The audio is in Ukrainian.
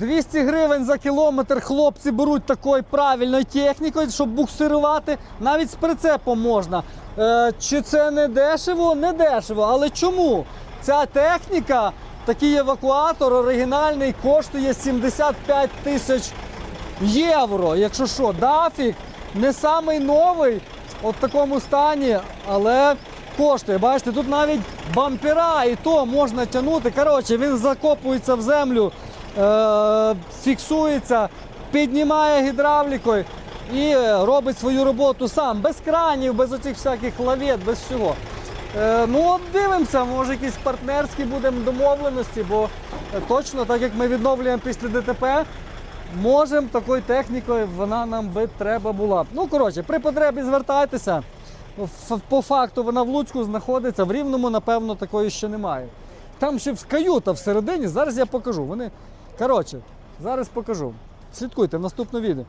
200 гривень за кілометр хлопці беруть такою правильною технікою, щоб буксирувати. Навіть з прицепом можна. Е, чи це не дешево? Не дешево. Але чому? Ця техніка, такий евакуатор оригінальний, коштує 75 тисяч євро. Якщо що, дафік не самий новий, от в такому стані, але коштує. Бачите, тут навіть бампера і то можна тягнути. Коротше, він закопується в землю, фіксується, піднімає гідравлікою і е, робить свою роботу сам, без кранів, без оцих всяких лавет, без всього. Е, ну от дивимося, може якісь партнерські будемо домовленості, бо е, точно, так як ми відновлюємо після ДТП, можемо такою технікою, вона нам би треба була. Ну, коротше, при потребі звертайтеся. По факту вона в Луцьку знаходиться, в Рівному, напевно, такої ще немає. Там ще каюта всередині, зараз я покажу. Вони. Коротше, зараз покажу. Слідкуйте в наступне відео.